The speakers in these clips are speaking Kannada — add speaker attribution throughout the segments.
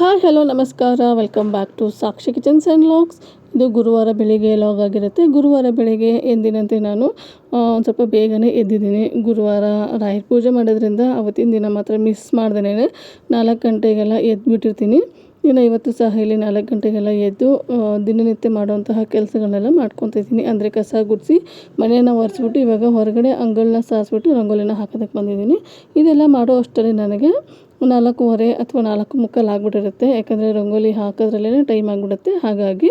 Speaker 1: ಹಾಯ್, ಹಲೋ, ನಮಸ್ಕಾರ. Welcome back to Sakshi kitchens and logs ಇದು ಗುರುವಾರ ಬೆಳಿಗ್ಗೆ ಲಾಗ್ ಆಗಿರುತ್ತೆ. ಗುರುವಾರ ಬೆಳಿಗ್ಗೆ ಎಂದಿನಂತೆ ನಾನು ಒಂದು ಸ್ವಲ್ಪ ಬೇಗನೆ ಎದ್ದಿದ್ದೀನಿ. ಗುರುವಾರ ರಾಯರ ಪೂಜೆ ಮಾಡೋದ್ರಿಂದ ಅವತ್ತಿನ ದಿನ ಮಾತ್ರ ಮಿಸ್ ಮಾಡ್ದೇ ನಾಲ್ಕು ಗಂಟೆಗೆಲ್ಲ ಎದ್ದುಬಿಟ್ಟಿರ್ತೀನಿ ಇನ್ನು ಇವತ್ತು ಸಹ ಇಲ್ಲಿ ನಾಲ್ಕು ಗಂಟೆಗೆಲ್ಲ ಎದ್ದು ದಿನನಿತ್ಯ ಮಾಡುವಂತಹ ಕೆಲಸಗಳನ್ನೆಲ್ಲ ಮಾಡ್ಕೊತಿದ್ದೀನಿ ಅಂದರೆ ಕಸ ಗುಡಿಸಿ, ಮನೆಯನ್ನು ಒರೆಸ್ಬಿಟ್ಟು, ಇವಾಗ ಹೊರಗಡೆ ಅಂಗಳನ್ನ ಸಾರಿಸ್ಬಿಟ್ಟು, ರಂಗೋಲಿನ ಹಾಕೋದಕ್ಕೆ ಬಂದಿದ್ದೀನಿ. ಇದೆಲ್ಲ ಮಾಡೋ ಅಷ್ಟರಲ್ಲಿ ನನಗೆ ನಾಲ್ಕೂವರೆ ಅಥವಾ ನಾಲ್ಕು ಮುಕ್ಕಾಲು ಆಗಿಬಿಟ್ಟಿರುತ್ತೆ. ಯಾಕಂದರೆ ರಂಗೋಲಿ ಹಾಕೋದ್ರಲ್ಲೇ ಟೈಮ್ ಆಗಿಬಿಡುತ್ತೆ. ಹಾಗಾಗಿ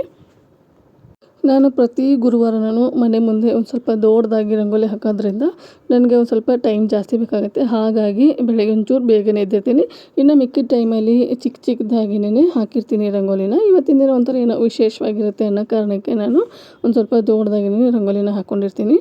Speaker 1: ನಾನು ಪ್ರತಿ ಗುರುವಾರ ನಾನು ಮನೆ ಮುಂದೆ ಒಂದು ಸ್ವಲ್ಪ ದೊಡ್ಡದಾಗಿ ರಂಗೋಲಿ ಹಾಕೋದ್ರಿಂದ ನನಗೆ ಒಂದು ಸ್ವಲ್ಪ ಟೈಮ್ ಜಾಸ್ತಿ ಬೇಕಾಗುತ್ತೆ. ಹಾಗಾಗಿ ಬೆಳಗ್ಗೆ ಒಂಚೂರು ಬೇಗನೆ ಎದ್ದಿರ್ತೀನಿ ಇನ್ನು ಮಿಕ್ಕಿದ ಟೈಮಲ್ಲಿ ಚಿಕ್ಕ ಚಿಕ್ಕದಾಗಿನೇ ಹಾಕಿರ್ತೀನಿ ರಂಗೋಲಿನ. ಇವತ್ತಿನ ದಿನ ಒಂಥರ ಏನೋ ವಿಶೇಷವಾಗಿರುತ್ತೆ ಅನ್ನೋ ಕಾರಣಕ್ಕೆ ನಾನು ಒಂದು ಸ್ವಲ್ಪ ದೊಡ್ಡದಾಗಿನೇ ರಂಗೋಲಿನ ಹಾಕ್ಕೊಂಡಿರ್ತೀನಿ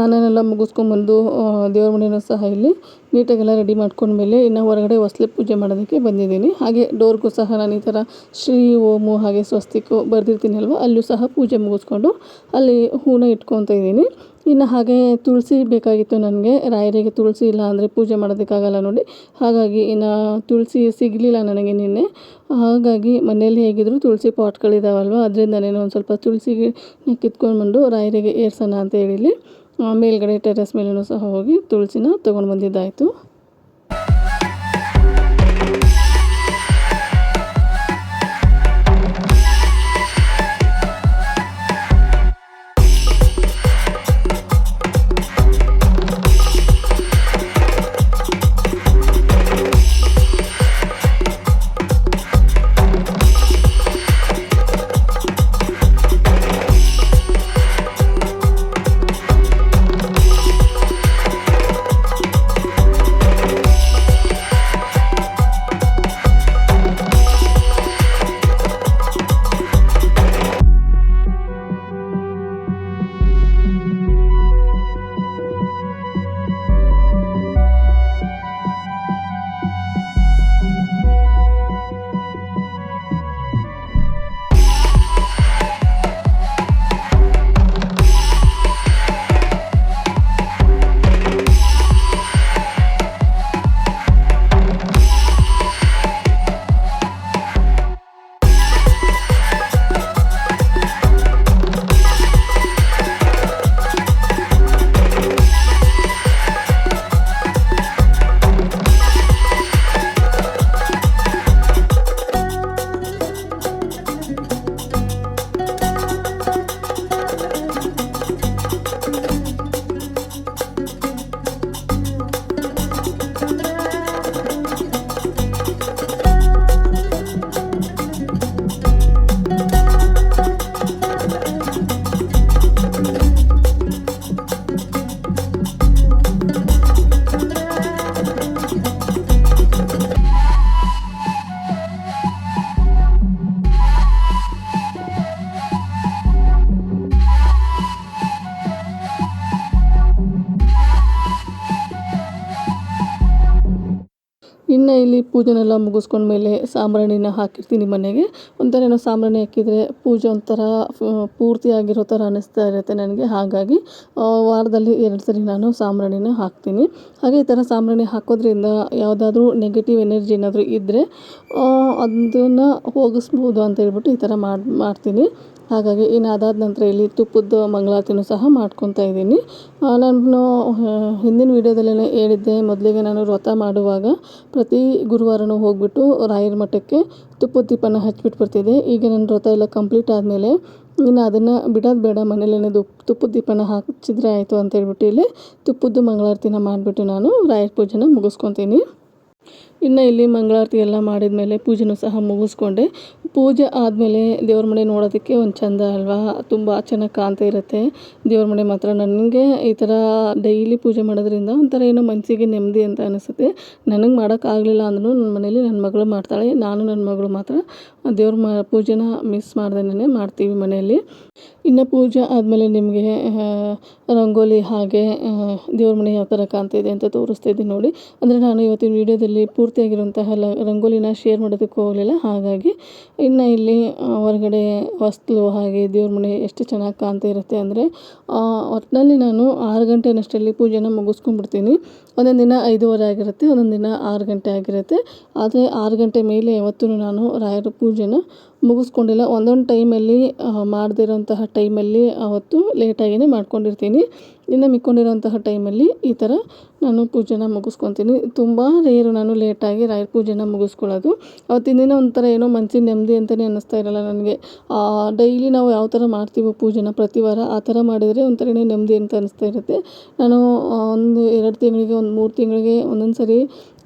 Speaker 1: ಸ್ನಾನನೆಲ್ಲ ಮುಗಿಸ್ಕೊಂಬಂದು ದೇವ್ರ ಮನೆಯೂ ಸಹ ಇಲ್ಲಿ ನೀಟಾಗೆಲ್ಲ ರೆಡಿ ಮಾಡ್ಕೊಂಡ್ಮೇಲೆ ಇನ್ನು ಹೊರಗಡೆ ಹೊಸ್ಲಿ ಪೂಜೆ ಮಾಡೋದಕ್ಕೆ ಬಂದಿದ್ದೀನಿ. ಹಾಗೆ ಡೋರ್ಗೂ ಸಹ ನಾನು ಈ ಥರ ಶ್ರೀ ಓಮು ಹಾಗೆ ಸ್ವಸ್ತಿಕು ಬರೆದಿರ್ತೀನಿ ಅಲ್ವ ಅಲ್ಲೂ ಸಹ ಪೂಜೆ ಮುಗಿಸ್ಕೊಂಡು ಅಲ್ಲಿ ಹೂನ ಇಟ್ಕೊತಾ ಇದ್ದೀನಿ. ಇನ್ನು ಹಾಗೆ ತುಳಸಿ ಬೇಕಾಗಿತ್ತು ನನಗೆ, ರಾಯರಿಗೆ ತುಳಸಿ ಇಲ್ಲ ಅಂದರೆ ಪೂಜೆ ಮಾಡೋದಕ್ಕಾಗಲ್ಲ ನೋಡಿ. ಹಾಗಾಗಿ ಇನ್ನು ತುಳಸಿ ಸಿಗಲಿಲ್ಲ ನನಗೆ ನಿನ್ನೆ. ಹಾಗಾಗಿ ಮನೆಯಲ್ಲಿ ಹೇಗಿದ್ರು ತುಳಸಿ ಪಾಟ್ಗಳಿದಾವಲ್ವ ಅದರಿಂದ ನಾನು ಒಂದು ಸ್ವಲ್ಪ ತುಳಸಿಗೆ ಕಿತ್ಕೊಂಡು ರಾಯರಿಗೆ ಏರ್ಸೋಣ ಅಂತ ಹೇಳಿ ಮೇಲ್ಗಡೆ ಟೆರೇಸ್ ಮೇಲೆಯೂ ಸಹ ಹೋಗಿ ತುಳಸಿನ ತೊಗೊಂಡು ಬಂದಿದ್ದಾಯಿತು. ಇನ್ನು ಮುಗಿಸ್ಕೊಂಡ ಮೇಲೆ ಸಾಂಬ್ರಾಣಿನ ಹಾಕಿರ್ತೀನಿ ಮನೆಗೆ. ಒಂಥರ ಏನೋ ಸಾಂಬ್ರಾಣಿ ಹಾಕಿದರೆ ಪೂಜೆ ಒಂಥರ ಪೂರ್ತಿ ಆಗಿರೋ ಥರ ಅನ್ನಿಸ್ತಾ ಇರುತ್ತೆ ನನಗೆ. ಹಾಗಾಗಿ ವಾರದಲ್ಲಿ ಎರಡು ಸರಿ ನಾನು ಸಾಂಬ್ರಾಣಿನ ಹಾಕ್ತೀನಿ. ಹಾಗೆ ಈ ಥರ ಸಾಂಬ್ರಾಣಿ ಹಾಕೋದ್ರಿಂದ ಯಾವುದಾದ್ರೂ ನೆಗೆಟಿವ್ ಎನರ್ಜಿ ಏನಾದರೂ ಇದ್ದರೆ ಅದನ್ನು ಹೋಗಿಸ್ಬೋದು ಅಂತ ಹೇಳ್ಬಿಟ್ಟು ಈ ಥರ ಮಾಡಿ, ಮಾಡ್ತೀನಿ. ಹಾಗಾಗಿ ಇನ್ನು ಅದಾದ ನಂತರ ಇಲ್ಲಿ ತುಪ್ಪದ ಮಂಗಳಾರತಿನೂ ಸಹ ಮಾಡ್ಕೊತಾ ಇದ್ದೀನಿ. ನಾನು ಹಿಂದಿನ ವೀಡಿಯೋದಲ್ಲೇ ಹೇಳಿದ್ದೆ, ಮೊದಲಿಗೆ ನಾನು ವ್ರತ ಮಾಡುವಾಗ ಪ್ರತಿ ಗುರುವಾರನೂ ಹೋಗಿಬಿಟ್ಟು ರಾಯರ ಮಠಕ್ಕೆ ತುಪ್ಪದ ದೀಪನ ಹಚ್ಬಿಟ್ಟು ಬರ್ತಿದ್ದೆ. ಈಗ ನನ್ನ ವ್ರತ ಎಲ್ಲ ಕಂಪ್ಲೀಟ್ ಆದಮೇಲೆ ಇನ್ನು ಅದನ್ನು ಬಿಡೋದು ಬೇಡ ಮನೇಲೇ ದು, ತುಪ್ಪದ ದೀಪನ ಹಚ್ಚಿದ್ರೆ ಆಯಿತು ಅಂತ ಹೇಳ್ಬಿಟ್ಟು ಇಲ್ಲಿ ತುಪ್ಪದ್ದು ಮಂಗಳಾರತಿನ ಮಾಡಿಬಿಟ್ಟು ನಾನು ರಾಯರ ಪೂಜೆನ ಮುಗಿಸ್ಕೊತೀನಿ. ಇನ್ನು ಇಲ್ಲಿ ಮಂಗಳಾರತಿ ಎಲ್ಲ ಮಾಡಿದ ಮೇಲೆ ಪೂಜೆನೂ ಸಹ ಮುಗಿಸ್ಕೊಂಡೆ. ಪೂಜೆ ಆದಮೇಲೆ ದೇವ್ರ ಮನೆ ನೋಡೋದಕ್ಕೆ ಒಂದು ಚಂದ ಅಲ್ವಾ? ತುಂಬ ಚೆನ್ನಾಗಿ ಕಾಣ್ತಾ ಇರುತ್ತೆ. ದೇವ್ರ ಮನೆ ಮಾತ್ರ. ನನಗೆ ಈ ಥರ ಡೈಲಿ ಪೂಜೆ ಮಾಡೋದ್ರಿಂದ ಒಂಥರ ಏನೋ ಮನಸ್ಸಿಗೆ ನೆಮ್ಮದಿ ಅಂತ ಅನಿಸುತ್ತೆ. ನನಗೆ ಮಾಡೋಕ್ಕಾಗಲಿಲ್ಲ ಅಂದ್ರೂ ನನ್ನ ಮನೇಲಿ ನನ್ನ ಮಗಳು ಮಾಡ್ತಾಳೆ. ನಾನು ನನ್ನ ಮಗಳು ಮಾತ್ರ ದೇವ್ರ ಮ ಪೂಜೆನ ಮಿಸ್ ಮಾಡ್ದೇನೆ ಮಾಡ್ತೀವಿ ಮನೆಯಲ್ಲಿ. ಇನ್ನು ಪೂಜೆ ಆದಮೇಲೆ ನಿಮಗೆ ರಂಗೋಲಿ ಹಾಗೆ ದೇವ್ರ ಮನೆ ಯಾವ ಥರ ಕಾಣ್ತಿದೆ ಅಂತ ತೋರಿಸ್ತಾ ಇದ್ದೀನಿ ನೋಡಿ. ಅಂದರೆ ನಾನು ಇವತ್ತಿನ ವೀಡಿಯೋದಲ್ಲಿ ಪೂರ್ತಿಯಾಗಿರುವಂತಹ ಲ, ರಂಗೋಲಿನ ಶೇರ್ ಮಾಡೋದಕ್ಕೆ ಹೋಗಲಿಲ್ಲ. ಹಾಗಾಗಿ ಇನ್ನು ಇಲ್ಲಿ ಹೊರಗಡೆ ವಸ್ತು ಹಾಗೆ ದೇವ್ರ ಮನೆ ಎಷ್ಟು ಚೆನ್ನಾಗಿ ಕಾಣ್ತಾ ಇರುತ್ತೆ ಅಂದರೆ ಒಟ್ಟಿನಲ್ಲಿ ನಾನು ಆರು ಗಂಟೆನಷ್ಟರಲ್ಲಿ ಪೂಜೆನ ಮುಗಿಸ್ಕೊಂಡ್ಬಿಡ್ತೀನಿ. ಒಂದೊಂದು ದಿನ ಐದೂವರೆ ಆಗಿರುತ್ತೆ, ಒಂದೊಂದು ದಿನ ಆರು ಗಂಟೆ ಆಗಿರುತ್ತೆ. ಆದರೆ ಆರು ಗಂಟೆ ಮೇಲೆ ಯಾವತ್ತೂ ನಾನು ರಾಯರ ಪೂಜೆನ ಮುಗಿಸ್ಕೊಂಡಿಲ್ಲ. ಒಂದೊಂದು ಟೈಮಲ್ಲಿ ಮಾಡದಿರೋಂತಹ ಟೈಮಲ್ಲಿ ಆವತ್ತು ಲೇಟಾಗಿಯೇ ಮಾಡ್ಕೊಂಡಿರ್ತೀನಿ. ಇನ್ನು ಮಿಕ್ಕೊಂಡಿರುವಂತಹ ಟೈಮಲ್ಲಿ ಈ ಥರ ನಾನು ಪೂಜೆನ ಮುಗಿಸ್ಕೊತೀನಿ. ತುಂಬ ರೇರು ನಾನು ಲೇಟಾಗಿ ರಾಯರ ಪೂಜೆನ ಮುಗಿಸ್ಕೊಳ್ಳೋದು. ಅವತ್ತಿನ ದಿನ ಒಂಥರ ಏನೋ ಮನ್ಸಿಗೆ ನೆಮ್ಮದಿ ಅಂತಲೇ ಅನ್ನಿಸ್ತಾ ಇರಲ್ಲ ನನಗೆ. ಡೈಲಿ ನಾವು ಯಾವ ಥರ ಮಾಡ್ತೀವೋ ಪೂಜೆನ ಪ್ರತಿ ವಾರ ಆ ಥರ ಮಾಡಿದರೆ ಒಂಥರ ನೆಮ್ಮದಿ ಅಂತ ಅನ್ನಿಸ್ತಾ ಇರುತ್ತೆ. ನಾನು ಒಂದು ಎರಡು ತಿಂಗಳಿಗೆ, ಒಂದು ಮೂರು ತಿಂಗಳಿಗೆ ಒಂದೊಂದು ಸರಿ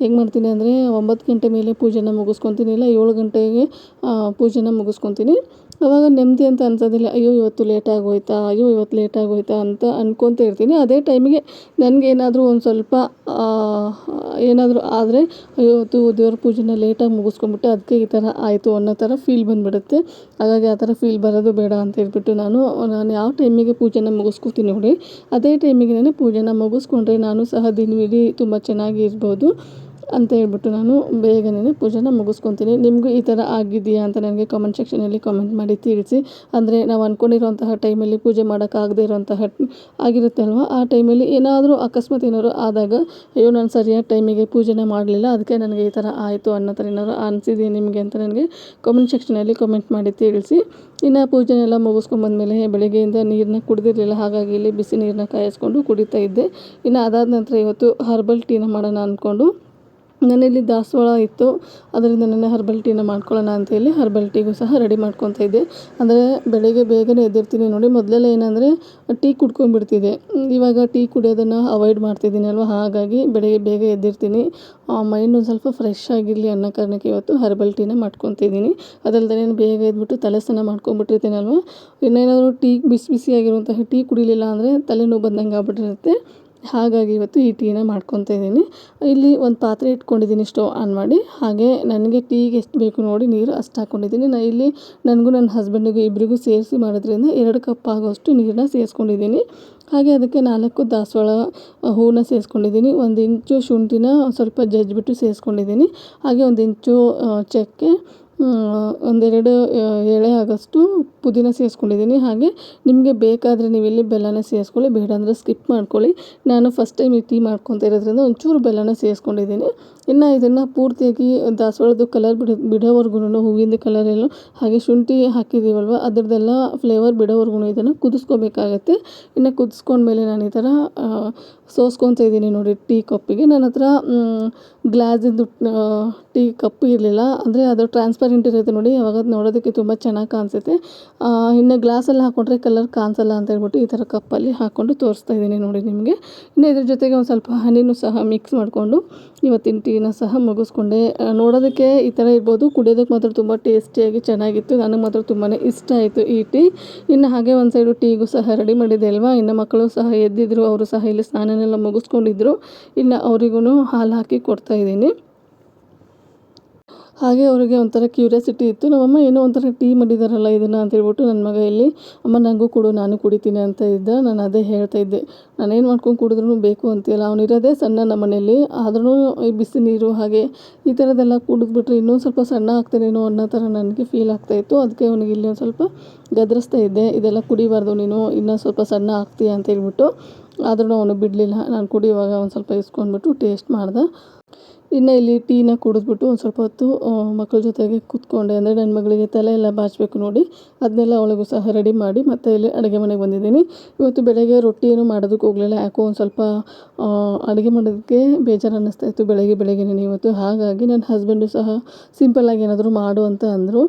Speaker 1: ಹೆಂಗೆ ಮಾಡ್ತೀನಿ ಅಂದರೆ ಒಂಬತ್ತು ಗಂಟೆ ಮೇಲೆ ಪೂಜೆನ ಮುಗಿಸ್ಕೊತೀನಿ. ಇಲ್ಲ ಏಳು ಗಂಟೆಗೆ ಪೂಜೆನ ಮುಗಿಸ್ಕೊತೀನಿ. ಅವಾಗ ನೆಮ್ಮದಿ ಅಂತ ಅನ್ಸೋದಿಲ್ಲ, ಅಯ್ಯೋ, ಇವತ್ತು ಲೇಟ್ ಆಗೋಯ್ತಾ, ಅಯ್ಯೋ, ಇವತ್ತು ಲೇಟ್ ಆಗೋಯ್ತಾ ಅಂತ ಅನ್ಕೊತ ಇರ್ತೀನಿ. ಅದೇ ಟೈಮಿಗೆ ನನಗೇನಾದರೂ ಒಂದು ಸ್ವಲ್ಪ ಏನಾದರೂ ಆದರೆ, ಅಯ್ಯೋ, ಇವತ್ತು ದೇವ್ರ ಪೂಜೆನ ಲೇಟಾಗಿ ಮುಗಿಸ್ಕೊಂಬಿಟ್ಟು ಅದಕ್ಕೆ ಈ ಥರ ಆಯಿತು ಅನ್ನೋ ಥರ ಫೀಲ್ ಬಂದುಬಿಡುತ್ತೆ. ಹಾಗಾಗಿ ಆ ಥರ ಫೀಲ್ ಬರೋದು ಬೇಡ ಅಂತ ಹೇಳ್ಬಿಟ್ಟು ನಾನು ನಾನು ಯಾವ ಟೈಮಿಗೆ ಪೂಜೆನ ಮುಗಿಸ್ಕೊತೀನಿ ನೋಡಿ, ಅದೇ ಟೈಮಿಗೆ ಪೂಜೆನ ಮುಗಿಸ್ಕೊಂಡ್ರೆ ನಾನು ಸಹ ದಿನವಿಡೀ ತುಂಬ ಚೆನ್ನಾಗಿ ಇರ್ಬೋದು. ಅಂತ ಹೇಳ್ಬಿಟ್ಟು ನಾನು ಬೇಗನೆ ಪೂಜೆನ ಮುಗಿಸ್ಕೊತೀನಿ. ನಿಮಗೂ ಈ ಥರ ಆಗಿದೆಯಾ ಅಂತ ನನಗೆ ಕಾಮೆಂಟ್ ಸೆಕ್ಷನಲ್ಲಿ ಕಾಮೆಂಟ್ ಮಾಡಿ ತಿಳಿಸಿ. ಅಂದರೆ ನಾವು ಅಂದ್ಕೊಂಡಿರೋಂತಹ ಟೈಮಲ್ಲಿ ಪೂಜೆ ಮಾಡೋಕ್ಕಾಗದೇ ಇರೋಂತಹ ಆಗಿರುತ್ತೆ ಅಲ್ವಾ? ಆ ಟೈಮಲ್ಲಿ ಏನಾದರೂ ಅಕಸ್ಮಾತ್ ಏನಾದರೂ ಆದಾಗ, ಅಯ್ಯೋ, ನಾನು ಸರಿಯಾದ ಟೈಮಿಗೆ ಪೂಜೆನ ಮಾಡಲಿಲ್ಲ ಅದಕ್ಕೆ ನನಗೆ ಈ ಥರ ಆಯಿತು ಅನ್ನೋ ಥರ ಏನಾದರೂ ಅನಿಸಿದೆ ನಿಮಗೆ? ಅಂತ ನನಗೆ ಕಾಮೆಂಟ್ ಸೆಕ್ಷನಲ್ಲಿ ಕಾಮೆಂಟ್ ಮಾಡಿ ತಿಳಿಸಿ. ಇನ್ನು ಪೂಜೆನೆಲ್ಲ ಮುಗಿಸ್ಕೊಂಬಂದಮೇಲೆ ಬೆಳಗ್ಗೆಯಿಂದ ನೀರನ್ನ ಕುಡಿದಿರಲಿಲ್ಲ. ಹಾಗಾಗಿ ಇಲ್ಲಿ ಬಿಸಿ ನೀರನ್ನ ಕಾಯಿಸ್ಕೊಂಡು ಕುಡಿತಾ ಇದ್ದೆ. ಇನ್ನು ಅದಾದ ನಂತರ ಇವತ್ತು ಹರ್ಬಲ್ ಟೀನ ಮಾಡೋಣ ಅಂದ್ಕೊಂಡು ನನ್ನಲ್ಲಿ ದಾಸವಾಳ ಇತ್ತು. ಅದರಿಂದ ನಾನು ಹರ್ಬಲ್ ಟೀನ ಮಾಡ್ಕೊಳ್ಳೋಣ ಅಂತೇಳಿ ಹರ್ಬಲ್ ಟೀಗೂ ಸಹ ರೆಡಿ ಮಾಡ್ಕೊತಾ ಇದ್ದೆ. ಅಂದರೆ ಬೆಳಗ್ಗೆ ಬೇಗನೆ ಎದ್ದಿರ್ತೀನಿ ನೋಡಿ. ಮೊದಲೆಲ್ಲ ಏನಂದರೆ ಟೀ ಕುಡ್ಕೊಂಡ್ಬಿಡ್ತಿದ್ದೆ. ಇವಾಗ ಟೀ ಕುಡಿಯೋದನ್ನು ಅವಾಯ್ಡ್ ಮಾಡ್ತಿದ್ದೀನಿ ಅಲ್ವಾ? ಹಾಗಾಗಿ ಬೆಳಗ್ಗೆ ಬೇಗ ಎದ್ದಿರ್ತೀನಿ. ಮೈಂಡ್ ಒಂದು ಸ್ವಲ್ಪ ಫ್ರೆಶ್ ಆಗಿರಲಿ ಅನ್ನೋ ಕಾರಣಕ್ಕೆ ಇವತ್ತು ಹರ್ಬಲ್ ಟೀನ ಮಾಡ್ಕೊತಿದ್ದೀನಿ ಅದಲ್ಲದೆ ಬೇಗ ಎದ್ಬಿಟ್ಟು ತಲೆ ಸ್ನಾನ ಅಲ್ವಾ? ಇನ್ನೇನಾದರೂ ಟೀ ಬಿಸಿ ಬಿಸಿಯಾಗಿರುವಂತಹ ಟೀ ಕುಡಿಲಿಲ್ಲ ಅಂದರೆ ತಲೆನೋವು ಬಂದಂಗೆ ಆಗ್ಬಿಟ್ಟಿರುತ್ತೆ ಹಾಗಾಗಿ ಇವತ್ತು ಈ ಟೀನ ಮಾಡ್ಕೊತ ಇದ್ದೀನಿ. ಇಲ್ಲಿ ಒಂದು ಪಾತ್ರೆ ಇಟ್ಕೊಂಡಿದ್ದೀನಿ ಸ್ಟವ್ ಆನ್ ಮಾಡಿ. ಹಾಗೆ ನನಗೆ ಟೀಗೆ ಎಷ್ಟು ಬೇಕು ನೋಡಿ ನೀರು ಅಷ್ಟು ಹಾಕ್ಕೊಂಡಿದ್ದೀನಿ ನಾನು ಇಲ್ಲಿ ನನಗೂ ನನ್ನ ಹಸ್ಬೆಂಡಿಗೂ ಇಬ್ಬರಿಗೂ ಸೇರಿಸಿ ಮಾಡೋದ್ರಿಂದ ಎರಡು ಕಪ್ ಆಗೋಷ್ಟು ನೀರನ್ನ ಸೇರಿಸ್ಕೊಂಡಿದ್ದೀನಿ. ಹಾಗೆ ಅದಕ್ಕೆ ನಾಲ್ಕು ದಾಸವಾಳ ಹೂವನ್ನ ಸೇರಿಸ್ಕೊಂಡಿದ್ದೀನಿ. ಒಂದು ಇಂಚು ಶುಂಠಿನ ಸ್ವಲ್ಪ ಜಜ್ಜಿಬಿಟ್ಟು ಸೇರಿಸ್ಕೊಂಡಿದ್ದೀನಿ. ಹಾಗೆ ಒಂದು ಇಂಚು ಚಕ್ಕೆ ಒಂದೆರಡು ಎಳೆ ಆಗೋಷ್ಟು ಪುದೀನ ಸೇರಿಸ್ಕೊಂಡಿದ್ದೀನಿ ಹಾಗೆ ನಿಮಗೆ ಬೇಕಾದರೆ ನೀವು ಇಲ್ಲಿ ಬೆಲ್ಲನ ಸೇರಿಸ್ಕೊಳ್ಳಿ ಬೇಡ ಅಂದರೆ ಸ್ಕಿಪ್ ಮಾಡ್ಕೊಳ್ಳಿ. ನಾನು ಫಸ್ಟ್ ಟೈಮ್ ಈ ಟೀ ಮಾಡ್ಕೊತಾ ಇರೋದ್ರಿಂದ ಒಂಚೂರು ಬೆಲ್ಲನ ಸೇರಿಸ್ಕೊಂಡಿದ್ದೀನಿ ಇನ್ನು ಇದನ್ನು ಪೂರ್ತಿಯಾಗಿ ದಾಸವಾಳದ್ದು ಕಲರ್ ಬಿಡೋ ಬಿಡೋವರ್ಗು ಹೂವಿಂದು ಕಲರ್ ಎಲ್ಲ ಹಾಗೆ ಶುಂಠಿ ಹಾಕಿದ್ದೀವಲ್ವ ಅದರದ್ದೆಲ್ಲ ಫ್ಲೇವರ್ ಬಿಡೋವರೆಗೂ ಇದನ್ನು ಕುದಿಸ್ಕೋಬೇಕಾಗತ್ತೆ. ಇನ್ನು ಕುದಿಸ್ಕೊಂಡ್ಮೇಲೆ ನಾನು ಈ ಥರ ಸೋಸ್ಕೊತಾ ಇದ್ದೀನಿ ನೋಡಿ ಟೀ ಕಪ್ಪಿಗೆ. ನನ್ನ ಹತ್ರ ಗ್ಲಾಸಿಂದು ಟೀ ಕಪ್ ಇರಲಿಲ್ಲ, ಅಂದರೆ ಅದು ಟ್ರಾನ್ಸ್ಪರೆಂಟ್ ಇರುತ್ತೆ ನೋಡಿ ಅವಾಗ ನೋಡೋದಕ್ಕೆ ತುಂಬ ಚೆನ್ನಾಗಿ ಕಾಣಿಸುತ್ತೆ. ಇನ್ನು ಗ್ಲಾಸಲ್ಲಿ ಹಾಕ್ಕೊಂಡ್ರೆ ಕಲರ್ ಕಾಣಿಸಲ್ಲ ಅಂತ ಹೇಳ್ಬಿಟ್ಟು ಈ ಥರ ಕಪ್ಪಲ್ಲಿ ಹಾಕ್ಕೊಂಡು ತೋರಿಸ್ತಾ ಇದ್ದೀನಿ ನೋಡಿ ನಿಮಗೆ. ಇನ್ನು ಇದ್ರ ಜೊತೆಗೆ ಒಂದು ಸ್ವಲ್ಪ ಹನಿನೂ ಸಹ ಮಿಕ್ಸ್ ಮಾಡಿಕೊಂಡು ಇವತ್ತಿನ ಟೀನ ಸಹ ಮುಗಿಸ್ಕೊಂಡೆ. ನೋಡೋದಕ್ಕೆ ಈ ಥರ ಇರ್ಬೋದು. ಕುಡಿಯೋದಕ್ಕೆ ಮಾತ್ರ ತುಂಬ ಟೇಸ್ಟಿಯಾಗಿ ಚೆನ್ನಾಗಿತ್ತು. ನನಗೆ ಮಾತ್ರ ತುಂಬಾ ಇಷ್ಟ ಆಯಿತು ಈ ಟೀ. ಇನ್ನು ಹಾಗೆ ಒಂದು ಸೈಡು ಟೀಗೂ ಸಹ ರೆಡಿ ಮಾಡಿದೆ ಅಲ್ವಾ? ಇನ್ನು ಮಕ್ಕಳು ಸಹ ಎದ್ದಿದ್ರು. ಅವರು ಸಹ ಇಲ್ಲಿ ಸ್ನಾನನೆಲ್ಲ ಮುಗಿಸ್ಕೊಂಡಿದ್ರು. ಇನ್ನು ಅವರಿಗೂ ಹಾಲು ಹಾಕಿ ಕೊಡ್ತಾಯಿದ್ದೀನಿ ಹಾಗೆ ಅವರಿಗೆ ಒಂಥರ ಕ್ಯೂರಿಯಾಸಿಟಿ ಇತ್ತು. ನಮ್ಮಮ್ಮ ಏನೋ ಒಂಥರ ಟೀ ಮಾಡಿದಾರಲ್ಲ ಇದನ್ನು ಅಂತ ಹೇಳ್ಬಿಟ್ಟು ನನ್ನ ಮಗ ಇಲ್ಲಿ, ಅಮ್ಮ ನನಗೂ ಕೊಡು, ನಾನು ಕುಡಿತೀನಿ ಅಂತ ಇದ್ದ. ನಾನು ಅದೇ ಹೇಳ್ತಾ ಇದ್ದೆ. ನಾನೇನು ಮಾಡ್ಕೊಂಡು ಕುಡಿದ್ರೂ ಬೇಕು ಅಂತೀಯಲ್ಲ ಅವನಿರೋದೇ ಸಣ್ಣ ನಮ್ಮ ಮನೇಲಿ ಆದ್ರೂ ಈ ಬಿಸಿ ನೀರು ಹಾಗೆ ಈ ಥರದ್ದೆಲ್ಲ ಕುಡಿದ್ಬಿಟ್ರೆ ಇನ್ನೊಂದು ಸ್ವಲ್ಪ ಸಣ್ಣ ಆಗ್ತಾನೇನೋ ಅನ್ನೋ ಥರ ನನಗೆ ಫೀಲ್ ಆಗ್ತಾಯಿತ್ತು ಅದಕ್ಕೆ ಅವನಿಗೆ ಇಲ್ಲಿ ಒಂದು ಸ್ವಲ್ಪ ಗದರಿಸ್ತಾ ಇದ್ದೆ. ಇದೆಲ್ಲ ಕುಡಿಬಾರ್ದು ನೀನು ಇನ್ನೂ ಸ್ವಲ್ಪ ಸಣ್ಣ ಆಗ್ತೀಯ? ಅಂತ ಹೇಳ್ಬಿಟ್ಟು ಆದ್ರೂ ಅವನು ಬಿಡಲಿಲ್ಲ. ನಾನು ಕುಡಿಯುವಾಗ ಒಂದು ಸ್ವಲ್ಪ ಇಸ್ಕೊಂಡ್ಬಿಟ್ಟು ಟೇಸ್ಟ್ ಮಾಡ್ದೆ. ಇನ್ನು ಇಲ್ಲಿ ಟೀನ ಕುಡಿದ್ಬಿಟ್ಟು ಒಂದು ಸ್ವಲ್ಪ ಹೊತ್ತು ಮಕ್ಕಳ ಜೊತೆಗೆ ಕೂತ್ಕೊಂಡೆ. ಅಂದರೆ ನನ್ನ ಮಗಳಿಗೆ ತಲೆ ಎಲ್ಲ ಬಾಚಬೇಕು ನೋಡಿ. ಅದನ್ನೆಲ್ಲ ಅವಳಿಗೂ ಸಹ ರೆಡಿ ಮಾಡಿ ಮತ್ತೆ ಇಲ್ಲಿ ಅಡುಗೆ ಮನೆಗೆ ಬಂದಿದ್ದೀನಿ. ಇವತ್ತು ಬೆಳಗ್ಗೆ ರೊಟ್ಟಿ ಏನು ಮಾಡೋದಕ್ಕೆ ಹೋಗಲಿಲ್ಲ. ಯಾಕೋ ಒಂದು ಸ್ವಲ್ಪ ಅಡುಗೆ ಮಾಡೋದಕ್ಕೆ ಬೇಜಾರು ಅನ್ನಿಸ್ತಾ ಇತ್ತು ಬೆಳಗ್ಗೆ ಬೆಳಗ್ಗೆನೇ ಇವತ್ತು. ಹಾಗಾಗಿ ನನ್ನ ಹಸ್ಬೆಂಡು ಸಹ ಸಿಂಪಲ್ಲಾಗಿ ಏನಾದರೂ ಮಾಡು ಅಂತ ಅಂದರು.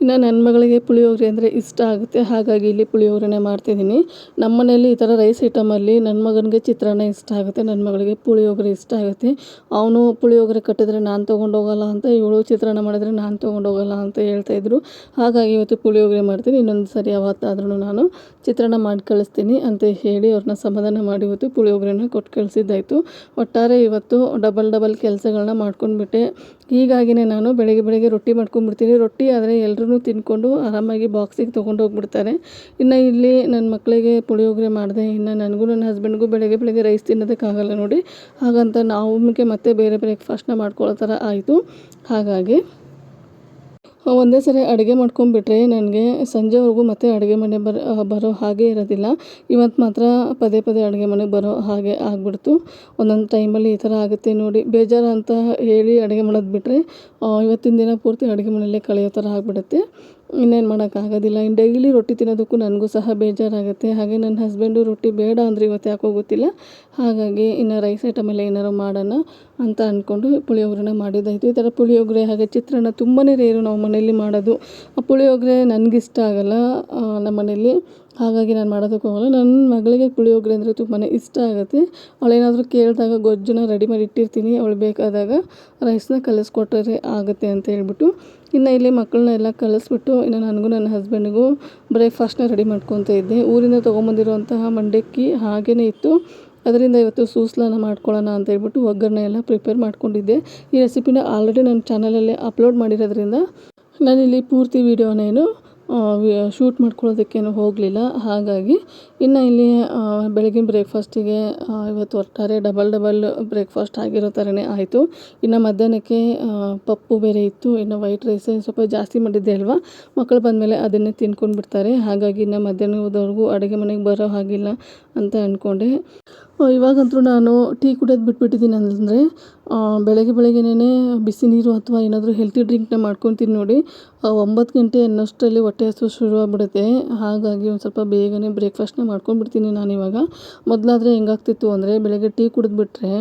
Speaker 1: ಇನ್ನು ನನ್ನ ಮಗಳಿಗೆ ಪುಳಿಯೋಗರೆ ಅಂದರೆ ಇಷ್ಟ ಆಗುತ್ತೆ, ಹಾಗಾಗಿ ಇಲ್ಲಿ ಪುಳಿಯೋಗರೆನೇ ಮಾಡ್ತಿದ್ದೀನಿ. ನಮ್ಮ ಮನೆಯಲ್ಲಿ ಈ ಥರ ರೈಸ್ ಐಟಮಲ್ಲಿ ನನ್ನ ಮಗನಿಗೆ ಚಿತ್ರಾನ್ನ ಇಷ್ಟ ಆಗುತ್ತೆ, ನನ್ನ ಮಗಳಿಗೆ ಪುಳಿಯೋಗರೆ ಇಷ್ಟ ಆಗುತ್ತೆ. ಅವನು ಪುಳಿಯೋಗರೆ ಕಟ್ಟಿದ್ರೆ ನಾನು ತೊಗೊಂಡೋಗಲ್ಲ ಅಂತ ಇವಳು ಚಿತ್ರಾನ್ನ ಮಾಡಿದ್ರೆ ನಾನು ತೊಗೊಂಡೋಗಲ್ಲ ಅಂತ ಹೇಳ್ತಾಯಿದ್ರು ಹಾಗಾಗಿ ಇವತ್ತು ಪುಳಿಯೋಗರೆ ಮಾಡ್ತೀನಿ, ಇನ್ನೊಂದು ಸರಿ ಯಾವತ್ತಾದ್ರೂ ನಾನು ಚಿತ್ರಾನ್ನ ಮಾಡಿ ಕಳಿಸ್ತೀನಿ ಅಂತ ಹೇಳಿ ಅವ್ರನ್ನ ಸಮಾಧಾನ ಮಾಡಿ ಇವತ್ತು ಪುಳಿಯೋಗರೆನ ಕೊಟ್ಟು ಕಳಿಸಿದ್ದಾಯಿತು. ಒಟ್ಟಾರೆ ಇವತ್ತು ಡಬಲ್ ಡಬಲ್ ಕೆಲಸಗಳನ್ನ ಮಾಡ್ಕೊಂಡ್ಬಿಟ್ಟೆ. ಹೀಗಾಗಿನೇ ನಾನು ಬೆಳಗ್ಗೆ ಬೆಳಗ್ಗೆ ರೊಟ್ಟಿ ಮಾಡ್ಕೊಂಡ್ಬಿಡ್ತೀನಿ ರೊಟ್ಟಿ ಆದರೆ ಎಲ್ಲರೂ ತಿಂದ್ಕೊಂಡು ಆರಾಮಾಗಿ ಬಾಕ್ಸಿಗೆ ತೊಗೊಂಡು ಹೋಗ್ಬಿಡ್ತಾರೆ. ಇನ್ನು ಇಲ್ಲಿ ನನ್ನ ಮಕ್ಕಳಿಗೆ ಪುಳಿಯೋಗರೆ ಮಾಡಿದೆ. ಇನ್ನು ನನಗೂ ನನ್ನ ಹಸ್ಬೆಂಡ್ಗೂ ಬೆಳಗ್ಗೆ ಬೆಳಗ್ಗೆ ರೈಸ್ ತಿನ್ನೋದಕ್ಕಾಗಲ್ಲ ನೋಡಿ. ಹಾಗಂತ ನಾವು ಮತ್ತೆ ಬೇರೆ ಬ್ರೇಕ್ಫಾಸ್ಟ್ನ ಮಾಡ್ಕೊಳ್ಳೋ ಥರ ಆಯಿತು. ಹಾಗಾಗಿ ಒಂದೇ ಸರಿ ಅಡುಗೆ ಮಾಡ್ಕೊಂಡ್ಬಿಟ್ರೆ ನನಗೆ ಸಂಜೆವರೆಗೂ ಮತ್ತೆ ಅಡುಗೆ ಮನೆ ಬರೋ ಬರೋ ಹಾಗೆ ಇರೋದಿಲ್ಲ. ಇವತ್ತು ಮಾತ್ರ ಪದೇ ಪದೇ ಅಡುಗೆ ಮನೆಗೆ ಬರೋ ಹಾಗೆ ಆಗಿಬಿಡ್ತು. ಒಂದೊಂದು ಟೈಮಲ್ಲಿ ಈ ಥರ ಆಗುತ್ತೆ ನೋಡಿ. ಬೇಜಾರು ಅಂತ ಹೇಳಿ ಅಡುಗೆ ಮಾಡೋದು ಬಿಟ್ಟರೆ ಇವತ್ತಿನ ದಿನ ಪೂರ್ತಿ ಅಡುಗೆ ಮನೆಯಲ್ಲೇ ಕಳೆಯೋ ಥರ ಆಗಿಬಿಡುತ್ತೆ. ಇನ್ನೇನು ಮಾಡೋಕ್ಕಾಗೋದಿಲ್ಲ. ಇನ್ನು ಡೈಲಿ ರೊಟ್ಟಿ ತಿನ್ನೋದಕ್ಕೂ ನನಗೂ ಸಹ ಬೇಜಾರಾಗುತ್ತೆ. ಹಾಗೆ ನನ್ನ ಹಸ್ಬೆಂಡು ರೊಟ್ಟಿ ಬೇಡ ಅಂದರೆ ಇವತ್ತು ಯಾಕೋ ಗೊತ್ತಿಲ್ಲ. ಹಾಗಾಗಿ ಇನ್ನು ರೈಸ್ ಐಟಮಲ್ಲಿ ಏನಾರು ಮಾಡೋಣ ಅಂತ ಅಂದ್ಕೊಂಡು ಪುಳಿಯೋಗರೆನ ಮಾಡಿದ್ದಾಯಿತು ಈ ಥರ ಪುಳಿಯೋಗರೆ ಹಾಗೆ ಚಿತ್ರಾನ್ನ ತುಂಬಾ ರೇರು ನಾವು ಮನೆಯಲ್ಲಿ ಮಾಡೋದು. ಆ ಪುಳಿಯೋಗರೆ ನನಗಿಷ್ಟ ಆಗೋಲ್ಲ. ನಮ್ಮ ಮನೆಯಲ್ಲಿ ಹಾಗಾಗಿ ನಾನು ಮಾಡೋದಕ್ಕೂ ಹೋಗಲ್ಲ ನನ್ನ ಮಗಳಿಗೆ ಪುಳಿಯೋಗರೆ ಅಂದರೆ ತುಂಬಾ ಇಷ್ಟ ಆಗುತ್ತೆ. ಅವಳೇನಾದರೂ ಕೇಳಿದಾಗ ಗೊಜ್ಜನ್ನ ರೆಡಿ ಮಾಡಿ ಇಟ್ಟಿರ್ತೀನಿ. ಅವಳು ಬೇಕಾದಾಗ ರೈಸ್ನ ಕಲಿಸ್ಕೊಟ್ರೆ ಆಗುತ್ತೆ ಅಂತ ಹೇಳ್ಬಿಟ್ಟು, ಇನ್ನು ಇಲ್ಲಿ ಮಕ್ಕಳನ್ನ ಎಲ್ಲ ಕಲಿಸ್ಬಿಟ್ಟು, ಇನ್ನು ನನಗೂ ನನ್ನ ಹಸ್ಬೆಂಡಿಗೂ ಬ್ರೇಕ್ಫಾಸ್ಟ್ನ ರೆಡಿ ಮಾಡ್ಕೊತ ಇದ್ದೆ. ಊರಿಂದ ತೊಗೊಂಬಂದಿರುವಂತಹ ಮಂಡಕ್ಕಿ ಹಾಗೇ ಇತ್ತು. ಅದರಿಂದ ಇವತ್ತು ಸೂಸ್ಲನ ಮಾಡ್ಕೊಳ್ಳೋಣ ಅಂತ ಹೇಳ್ಬಿಟ್ಟು ಒಗ್ಗರಣೆ ಎಲ್ಲ ಪ್ರಿಪೇರ್ ಮಾಡ್ಕೊಂಡಿದ್ದೆ. ಈ ರೆಸಿಪಿನ ಆಲ್ರೆಡಿ ನನ್ನ ಚಾನಲಲ್ಲೇ ಅಪ್ಲೋಡ್ ಮಾಡಿರೋದ್ರಿಂದ ನಾನಿಲ್ಲಿ ಪೂರ್ತಿ ವೀಡಿಯೋನೇನು ಶೂಟ್ ಮಾಡ್ಕೊಳ್ಳೋದಕ್ಕೇನು ಹೋಗಲಿಲ್ಲ. ಹಾಗಾಗಿ ಇನ್ನು ಇಲ್ಲಿ ಬೆಳಗಿನ ಬ್ರೇಕ್ಫಾಸ್ಟಿಗೆ ಇವತ್ತು ಒಟ್ಟಾರೆ ಡಬಲ್ ಡಬಲ್ ಬ್ರೇಕ್ಫಾಸ್ಟ್ ಆಗಿರೋ ಥರನೇ ಆಯಿತು. ಇನ್ನು ಮಧ್ಯಾಹ್ನಕ್ಕೆ ಪಪ್ಪು ಬೇರೆ ಇತ್ತು. ಇನ್ನು ವೈಟ್ ರೈಸ್ ಸ್ವಲ್ಪ ಜಾಸ್ತಿ ಮಾಡಿದ್ದೆ ಅಲ್ವಾ? ಮಕ್ಕಳು ಬಂದಮೇಲೆ ಅದನ್ನೇ ತಿನ್ಕೊಂಡು ಬಿಡ್ತಾರೆ ಹಾಗಾಗಿ ಇನ್ನು ಮಧ್ಯಾಹ್ನದವರೆಗೂ ಅಡುಗೆ ಮನೆಗೆ ಬರೋ ಹಾಗಿಲ್ಲ ಅಂತ ಅಂದ್ಕೊಂಡೆ. ಇವಾಗಂತೂ ನಾನು ಟೀ ಕುಡಿಯೋದು ಬಿಟ್ಬಿಟ್ಟಿದ್ದೀನಿ ಅಂದರೆ ಬೆಳಗ್ಗೆ ಬೆಳಗ್ಗೆನೇ ಬಿಸಿ ನೀರು ಅಥವಾ ಏನಾದರೂ ಹೆಲ್ತಿ ಡ್ರಿಂಕ್ನ ಮಾಡ್ಕೊತೀನಿ ನೋಡಿ. ಒಂಬತ್ತು ಗಂಟೆ ಅನ್ನೋಷ್ಟರಲ್ಲಿ ಹೊಟ್ಟೆ ಹಸಿವು ಶುರುವಾಗ್ಬಿಡುತ್ತೆ ಹಾಗಾಗಿ ಒಂದು ಸ್ವಲ್ಪ ಬೇಗನೆ ಬ್ರೇಕ್ಫಾಸ್ಟ್ನ ಮಾಡ್ಕೊಂಡ್ಬಿಡ್ತೀನಿ ನಾನಿವಾಗ ಮೊದಲಾದರೆ ಹೆಂಗಾಗ್ತಿತ್ತು ಅಂದರೆ, ಬೆಳಗ್ಗೆ ಟೀ ಕುಡಿದ್ಬಿಟ್ರೆ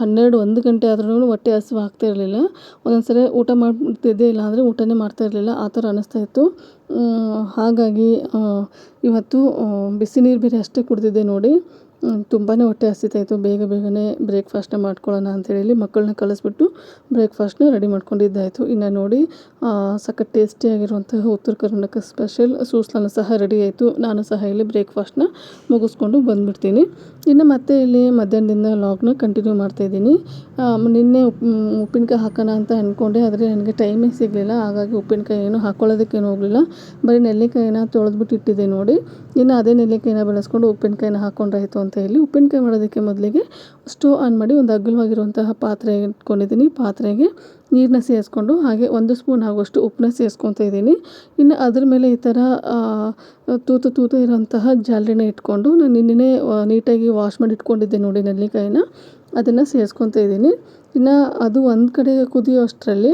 Speaker 1: ಹನ್ನೆರಡು ಒಂದು ಗಂಟೆ ಆದ್ರೂ ಹೊಟ್ಟೆ ಹಸು ಆಗ್ತಾ ಇರಲಿಲ್ಲ. ಒಂದೊಂದ್ಸರಿ ಊಟ ಊಟ ಇಲ್ಲ ಅಂದರೆ ಊಟನೇ ಮಾಡ್ತಾ ಇರಲಿಲ್ಲ. ಆ ಥರ ಅನ್ನಿಸ್ತಾ ಇತ್ತು. ಹಾಗಾಗಿ ಇವತ್ತು ಬಿಸಿ ನೀರು ಬೇರೆ ಅಷ್ಟೇ ಕುಡಿದಿದ್ದೆ ನೋಡಿ. ತುಂಬಾ ಹೊಟ್ಟೆ ಹಸಿತಾಯಿತ್ತು ಬೇಗ ಬೇಗನೆ ಬ್ರೇಕ್ಫಾಸ್ಟ್ನ ಮಾಡ್ಕೊಳ್ಳೋಣ ಅಂಥೇಳಿ ಮಕ್ಕಳನ್ನ ಕಳಿಸ್ಬಿಟ್ಟು ಬ್ರೇಕ್ಫಾಸ್ಟ್ನ ರೆಡಿ ಮಾಡ್ಕೊಂಡಿದ್ದಾಯಿತು. ಇನ್ನು ನೋಡಿ ಸಖತ್ ಟೇಸ್ಟಿಯಾಗಿರುವಂತಹ ಉತ್ತರ ಕರ್ನಾಟಕ ಸ್ಪೆಷಲ್ ಸೂಸ್ಲನ ಸಹ ರೆಡಿ ಆಯಿತು. ನಾನು ಸಹ ಇಲ್ಲಿ ಬ್ರೇಕ್ಫಾಸ್ಟ್ನ ಮುಗಿಸ್ಕೊಂಡು ಬಂದುಬಿಡ್ತೀನಿ. ಇನ್ನು ಮತ್ತೆ ಇಲ್ಲಿ ಮಧ್ಯಾಹ್ನದಿಂದ ಲಾಗ್ನ ಕಂಟಿನ್ಯೂ ಮಾಡ್ತಾಯಿದ್ದೀನಿ ನಿನ್ನೆ ಉಪ್ಪಿನಕಾಯಿ ಹಾಕೋಣ ಅಂತ ಅಂದ್ಕೊಂಡೆ ಆದರೆ ನನಗೆ ಟೈಮೇ ಸಿಗಲಿಲ್ಲ. ಹಾಗಾಗಿ ಉಪ್ಪಿನಕಾಯಿ ಏನು ಹಾಕ್ಕೊಳ್ಳೋದಕ್ಕೇನು ಹೋಗಲಿಲ್ಲ. ಬರೀ ನೆಲ್ಲಿಕಾಯಿನ ತೊಳೆದ್ಬಿಟ್ಟು ಇಟ್ಟಿದ್ದೆ ನೋಡಿ. ಇನ್ನು ಅದೇ ನೆಲ್ಲಿಕಾಯಿನ ಬೆಳೆಸ್ಕೊಂಡು ಉಪ್ಪಿನಕಾಯಿನ ಹಾಕ್ಕೊಂಡ್ರಾಯಿತು ಅಂತ ಹೇಳಿ ಉಪ್ಪಿನಕಾಯಿ ಮಾಡೋದಕ್ಕೆ ಮೊದಲಿಗೆ ಸ್ಟೋವ್ ಆನ್ ಮಾಡಿ ಒಂದು ಅಗಲವಾಗಿರುವಂತಹ ಪಾತ್ರೆ ಇಟ್ಕೊಂಡಿದ್ದೀನಿ. ಪಾತ್ರೆಗೆ ನೀರನ್ನ ಸೇರಿಸ್ಕೊಂಡು ಹಾಗೆ ಒಂದು ಸ್ಪೂನ್ ಆಗುವಷ್ಟು ಉಪ್ಪನ್ನ ಸೇರಿಸ್ಕೊತಾ ಇದ್ದೀನಿ. ಇನ್ನು ಅದ್ರ ಮೇಲೆ ಈ ಥರ ತೂತು ತೂತು ಇರೋಂತಹ ಜಾಲರಿನ ಇಟ್ಕೊಂಡು ನಾನು ನಿನ್ನೆ ನೀಟಾಗಿ ವಾಶ್ ಮಾಡಿ ಇಟ್ಕೊಂಡಿದ್ದೆ ನೋಡಿ ನೆಲ್ಲಿಕಾಯಿನ. ಅದನ್ನು ಸೇರಿಸ್ಕೊತಾ ಇದ್ದೀನಿ. ಇನ್ನು ಅದು ಒಂದು ಕಡೆ ಕುದಿಯೋ ಅಷ್ಟರಲ್ಲಿ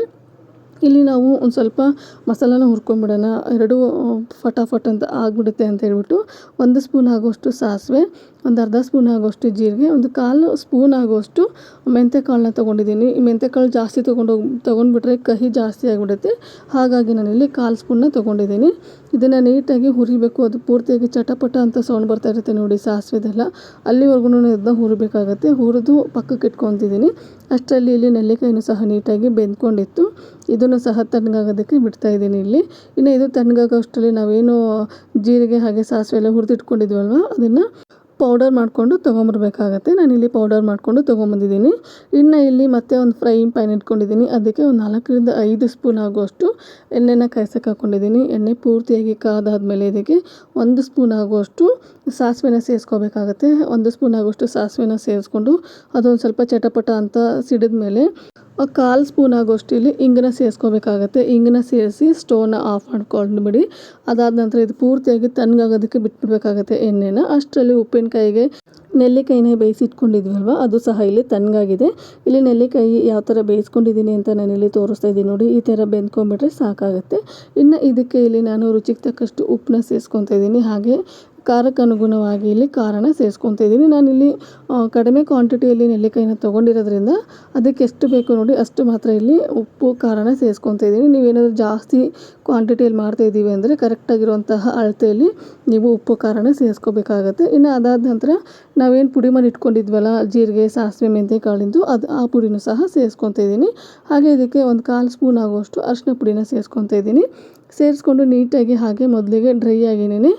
Speaker 1: ಇಲ್ಲಿ ನಾವು ಒಂದು ಸ್ವಲ್ಪ ಮಸಾಲನ ಹುರ್ಕೊಂಬಿಡೋಣ. ಎರಡೂ ಫಟಾಫಟ್ ಅಂತ ಆಗಿಬಿಡುತ್ತೆ ಅಂತ ಹೇಳ್ಬಿಟ್ಟು ಒಂದು ಸ್ಪೂನ್ ಆಗೋಷ್ಟು ಸಾಸಿವೆ ಒಂದು ಅರ್ಧ ಸ್ಪೂನ್ ಆಗೋಷ್ಟು ಜೀರಿಗೆ, ಒಂದು ಕಾಲು ಸ್ಪೂನ್ ಆಗೋವಷ್ಟು ಮೆಂತ್ಯ ಕಾಳನ್ನ ತೊಗೊಂಡಿದ್ದೀನಿ. ಈ ಮೆಂತ್ಯಕಾಳು ಜಾಸ್ತಿ ತೊಗೊಂಡೋಗಿ ತೊಗೊಂಡ್ಬಿಟ್ರೆ ಕಹಿ ಜಾಸ್ತಿ ಆಗಿಬಿಡುತ್ತೆ. ಹಾಗಾಗಿ ನಾನಿಲ್ಲಿ ಕಾಲು ಸ್ಪೂನ್ನ ತೊಗೊಂಡಿದ್ದೀನಿ. ಇದನ್ನು ನೀಟಾಗಿ ಹುರಿಬೇಕು. ಅದು ಪೂರ್ತಿಯಾಗಿ ಚಟಪಟ ಅಂತ ಸೌಂಡ್ ಬರ್ತಾ ಇರುತ್ತೆ ನೋಡಿ ಸಾಸಿವೆದೆಲ್ಲ. ಅಲ್ಲಿವರೆಗೂ ಇದನ್ನ ಹುರಿಬೇಕಾಗತ್ತೆ. ಹುರಿದು ಪಕ್ಕಕ್ಕೆ ಇಟ್ಕೊತಿದ್ದೀನಿ ಅಷ್ಟರಲ್ಲಿ ಇಲ್ಲಿ ನೆಲ್ಲಿಕಾಯಿನೂ ಸಹ ನೀಟಾಗಿ ಬೆಂದ್ಕೊಂಡಿತ್ತು. ಇದನ್ನು ಸಹ ತಣ್ಣಗಾಗೋದಕ್ಕೆ ಬಿಡ್ತಾ ಇದ್ದೀನಿ ಇಲ್ಲಿ. ಇನ್ನು ಇದು ತಣ್ಣಗಾಗೋ ಅಷ್ಟರಲ್ಲಿ ನಾವೇನು ಜೀರಿಗೆ ಹಾಗೆ ಸಾಸಿವೆ ಎಲ್ಲ ಹುರಿದಿಟ್ಕೊಂಡಿದ್ವಲ್ವ, ಅದನ್ನು ಪೌಡರ್ ಮಾಡಿಕೊಂಡು ತೊಗೊಂಬರ್ಬೇಕಾಗತ್ತೆ. ನಾನಿಲ್ಲಿ ಪೌಡರ್ ಮಾಡಿಕೊಂಡು ತೊಗೊಂಬಂದಿದ್ದೀನಿ. ಇನ್ನು ಇಲ್ಲಿ ಮತ್ತೆ ಒಂದು ಫ್ರೈಯಿಂಗ್ ಪ್ಯಾನ್ ಇಟ್ಕೊಂಡಿದ್ದೀನಿ. ಅದಕ್ಕೆ ಒಂದು ನಾಲ್ಕರಿಂದ ಐದು ಸ್ಪೂನ್ ಆಗುವಷ್ಟು ಎಣ್ಣೆನ ಕಾಯ್ಸೋಕೆ ಹಾಕ್ಕೊಂಡಿದ್ದೀನಿ ಎಣ್ಣೆ ಪೂರ್ತಿಯಾಗಿ ಕಾದಾದಮೇಲೆ ಇದಕ್ಕೆ ಒಂದು ಸ್ಪೂನ್ ಆಗುವಷ್ಟು ಸಾಸಿವೆನ ಸೇರಿಸ್ಕೋಬೇಕಾಗತ್ತೆ. ಒಂದು ಸ್ಪೂನ್ ಆಗುವಷ್ಟು ಸಾಸಿವೆನ ಸೇರಿಸ್ಕೊಂಡು ಅದೊಂದು ಸ್ವಲ್ಪ ಚಟಪಟ ಅಂತ ಸಿಡಿದ ಮೇಲೆ ಕಾಲು ಸ್ಪೂನ್ ಆಗೋಷ್ಟು ಇಲ್ಲಿ ಇಂಗನ್ನ ಸೇರಿಸ್ಕೋಬೇಕಾಗತ್ತೆ. ಇಂಗನ್ನ ಸೇರಿಸಿ ಸ್ಟೋವ್ನ ಆಫ್ ಮಾಡ್ಕೊಂಡ್ಬಿಡಿ ಅದಾದ ನಂತರ ಇದು ಪೂರ್ತಿಯಾಗಿ ತಣ್ಣಗಾಗೋದಕ್ಕೆ ಬಿಟ್ಬಿಡ್ಬೇಕಾಗತ್ತೆ ಎಣ್ಣೆನ. ಅಷ್ಟರಲ್ಲಿ ಉಪ್ಪಿನಕಾಯಿಗೆ ನೆಲ್ಲಿಕಾಯಿನ ಬೇಯಿಸಿಟ್ಕೊಂಡಿದ್ವಲ್ವ ಅದು ಸಹ ಇಲ್ಲಿ ತಣ್ಣಗಾಗಿದೆ. ಇಲ್ಲಿ ನೆಲ್ಲಿಕಾಯಿ ಯಾವ ಥರ ಬೇಯಿಸ್ಕೊಂಡಿದ್ದೀನಿ ಅಂತ ನಾನು ಇಲ್ಲಿ ತೋರಿಸ್ತಾ ಇದ್ದೀನಿ ನೋಡಿ, ಈ ಥರ ಬೆಂದ್ಕೊಂಡ್ಬಿಟ್ರೆ ಸಾಕಾಗುತ್ತೆ. ಇನ್ನು ಇದಕ್ಕೆ ಇಲ್ಲಿ ನಾನು ರುಚಿಗೆ ತಕ್ಕಷ್ಟು ಉಪ್ಪನ್ನ ಸೇರಿಸ್ಕೊತಾ ಇದ್ದೀನಿ. ಹಾಗೆ ಖಾರಕ್ಕೆ ಅನುಗುಣವಾಗಿ ಇಲ್ಲಿ ಖಾರನ ಸೇರಿಸ್ಕೊತಾ ಇದ್ದೀನಿ. ಆ, ಕಡಿಮೆ ಕ್ವಾಂಟಿಟಿಯಲ್ಲಿ ನೆಲ್ಲಿಕಾಯಿನ ತೊಗೊಂಡಿರೋದ್ರಿಂದ ಅದಕ್ಕೆ ಎಷ್ಟು ಬೇಕು ನೋಡಿ ಅಷ್ಟು ಮಾತ್ರ ಇಲ್ಲಿ ಉಪ್ಪು ಖಾರನ ಸೇರಿಸ್ಕೊತ ಇದ್ದೀನಿ. ನೀವೇನಾದರೂ ಜಾಸ್ತಿ ಕ್ವಾಂಟಿಟಿಯಲ್ಲಿ ಮಾಡ್ತಾ ಇದ್ದೀವಿ ಅಂದರೆ ಕರೆಕ್ಟಾಗಿರುವಂತಹ ಅಳತೆಯಲ್ಲಿ ನೀವು ಉಪ್ಪು ಖಾರನ ಸೇರಿಸ್ಕೋಬೇಕಾಗತ್ತೆ. ಇನ್ನು ಅದಾದ ನಂತರ ನಾವೇನು ಪುಡಿ ಮಾಡಿ ಇಟ್ಕೊಂಡಿದ್ವಲ್ಲ ಜೀರಿಗೆ ಸಾಸಿವೆ ಮೆಂತ್ಯ ಕಾಳಿಂದು ಅದು ಆ ಪುಡಿನೂ ಸಹ ಸೇರಿಸ್ಕೊತ ಇದ್ದೀನಿ. ಹಾಗೆ ಇದಕ್ಕೆ ಒಂದು ಕಾಲು ಸ್ಪೂನ್ ಆಗುವಷ್ಟು ಅರಿಶಿನ ಪುಡಿನ ಸೇರಿಸ್ಕೊತಾ ಇದ್ದೀನಿ. ಸೇರಿಸ್ಕೊಂಡು ನೀಟಾಗಿ ಹಾಗೆ ಮೊದಲಿಗೆ ಡ್ರೈ ಆಗಿನೇ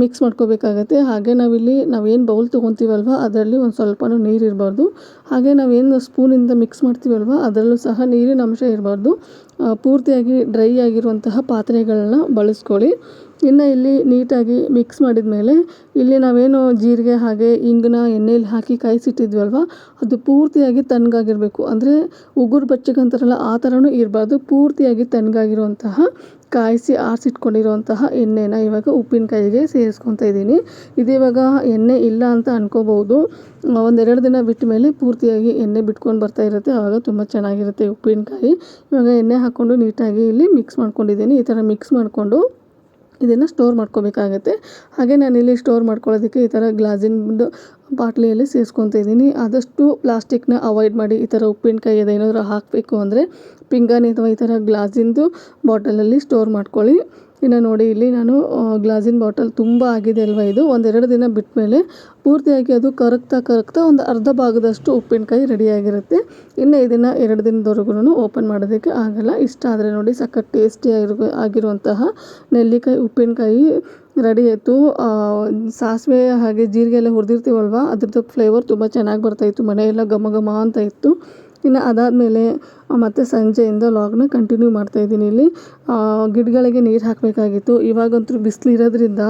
Speaker 1: ಮಿಕ್ಸ್ ಮಾಡ್ಕೋಬೇಕಾಗತ್ತೆ. ಹಾಗೆ ನಾವಿಲ್ಲಿ, ನಾವೇನು ಬೌಲ್ ತೊಗೊತೀವಲ್ವ, ಅದರಲ್ಲಿ ಒಂದು ಸ್ವಲ್ಪನೂ ನೀರು ಇರಬಾರ್ದು. ಹಾಗೆ ನಾವೇನು ಸ್ಪೂನಿಂದ ಮಿಕ್ಸ್ ಮಾಡ್ತೀವಲ್ವ, ಅದರಲ್ಲೂ ಸಹ ನೀರಿನ ಅಂಶ ಇರಬಾರ್ದು. ಪೂರ್ತಿಯಾಗಿ ಡ್ರೈ ಆಗಿರುವಂತಹ ಪಾತ್ರೆಗಳನ್ನ ಬಳಸ್ಕೊಳ್ಳಿ. ಇನ್ನು ಇಲ್ಲಿ ನೀಟಾಗಿ ಮಿಕ್ಸ್ ಮಾಡಿದ ಮೇಲೆ ಇಲ್ಲಿ ನಾವೇನು ಜೀರಿಗೆ ಹಾಗೆ ಇಂಗನ ಎಣ್ಣೆಯಲ್ಲಿ ಹಾಕಿ ಕಾಯಿಸಿಟ್ಟಿದ್ವಲ್ವ, ಅದು ಪೂರ್ತಿಯಾಗಿ ತಣ್ಣಗಾಗಿರಬೇಕು. ಅಂದರೆ ಉಗುರು ಬಚ್ಚಗಂತಾರಲ್ಲ ಆ ಥರನೂ ಇರಬಾರ್ದು. ಪೂರ್ತಿಯಾಗಿ ತಣ್ಣಗಾಗಿರುವಂತಹ ಕಾಯಿಸಿ ಆರಿಸಿಟ್ಕೊಂಡಿರುವಂತಹ ಎಣ್ಣೆನ ಇವಾಗ ಉಪ್ಪಿನಕಾಯಿಗೆ ಸೇರಿಸ್ಕೊತಾ ಇದ್ದೀನಿ. ಇದು ಇವಾಗ ಎಣ್ಣೆ ಇಲ್ಲ ಅಂತ ಅನ್ಕೋಬೋದು ಒಂದೆರಡು ದಿನ ಬಿಟ್ಟ ಮೇಲೆ ಪೂರ್ತಿಯಾಗಿ ಎಣ್ಣೆ ಬಿಟ್ಕೊಂಡು ಬರ್ತಾ ಇರುತ್ತೆ. ಆವಾಗ ತುಂಬ ಚೆನ್ನಾಗಿರುತ್ತೆ ಉಪ್ಪಿನಕಾಯಿ ಇವಾಗ ಎಣ್ಣೆ ಹಾಕ್ಕೊಂಡು ನೀಟಾಗಿ ಇಲ್ಲಿ ಮಿಕ್ಸ್ ಮಾಡ್ಕೊಂಡಿದ್ದೀನಿ. ಈ ಥರ ಮಿಕ್ಸ್ ಮಾಡಿಕೊಂಡು ಇದನ್ನು ಸ್ಟೋರ್ ಮಾಡ್ಕೋಬೇಕಾಗತ್ತೆ. ಹಾಗೆ ನಾನಿಲ್ಲಿ ಸ್ಟೋರ್ ಮಾಡ್ಕೊಳ್ಳೋದಕ್ಕೆ ಈ ಥರ ಗ್ಲಾಸಿನ ಬಾಟ್ಲಿಯಲ್ಲಿ ಸೇರಿಸ್ಕೊತಾ ಇದ್ದೀನಿ. ಆದಷ್ಟು ಪ್ಲಾಸ್ಟಿಕ್ನ ಅವಾಯ್ಡ್ ಮಾಡಿ ಈ ಥರ ಉಪ್ಪಿನಕಾಯಿ ಅದೇನಾದರೂ ಹಾಕಬೇಕು ಅಂದರೆ ಪಿಂಗಾಣಿ ಅಥವಾ ಈ ಥರ ಗ್ಲಾಸಿಂದು ಬಾಟಲಲ್ಲಿ ಸ್ಟೋರ್ ಮಾಡ್ಕೊಳ್ಳಿ. ಇನ್ನು ನೋಡಿ ಇಲ್ಲಿ ನಾನು ಗ್ಲಾಸಿನ ಬಾಟಲ್ ತುಂಬ ಆಗಿದೆ ಅಲ್ವಾ ಇದು? ಎರಡು ದಿನ ಬಿಟ್ಟ ಮೇಲೆ ಪೂರ್ತಿಯಾಗಿ ಅದು ಕರಗ್ತಾ ಕರಗ್ತಾ ಒಂದು ಅರ್ಧ ಭಾಗದಷ್ಟು ಉಪ್ಪಿನಕಾಯಿ ರೆಡಿಯಾಗಿರುತ್ತೆ. ಇನ್ನು ಇದನ್ನು ಎರಡು ದಿನದವರೆಗೂ ಓಪನ್ ಮಾಡೋದಕ್ಕೆ ಆಗಲ್ಲ. ಇಷ್ಟ ಆದರೆ ನೋಡಿ ಸಖತ್ ಟೇಸ್ಟಿ ಆಗಿರೋ, ಆಗಿರುವಂತಹ ನೆಲ್ಲಿಕಾಯಿ, ಉಪ್ಪಿನಕಾಯಿ ರೆಡಿ ಆಯಿತು. ಸಾಸಿವೆ ಹಾಗೆ ಜೀರಿಗೆ ಎಲ್ಲ ಹುರಿದಿರ್ತೀವಲ್ವ? ಅದ್ರದ್ದು ಫ್ಲೇವರ್ ತುಂಬ ಚೆನ್ನಾಗಿ ಬರ್ತಾಯಿತ್ತು ಮನೆಯೆಲ್ಲ ಘಮ ಘಮ ಅಂತ ಇತ್ತು. ಇನ್ನು ಅದಾದಮೇಲೆ ಮತ್ತು ಸಂಜೆಯಿಂದ ಲಾಗ್ನ ಕಂಟಿನ್ಯೂ ಮಾಡ್ತಾಯಿದ್ದೀನಿ ಇಲ್ಲಿ. ಗಿಡಗಳಿಗೆ ನೀರು ಹಾಕಬೇಕಾಗಿತ್ತು. ಇವಾಗಂತೂ ಬಿಸಿಲು ಇರೋದ್ರಿಂದ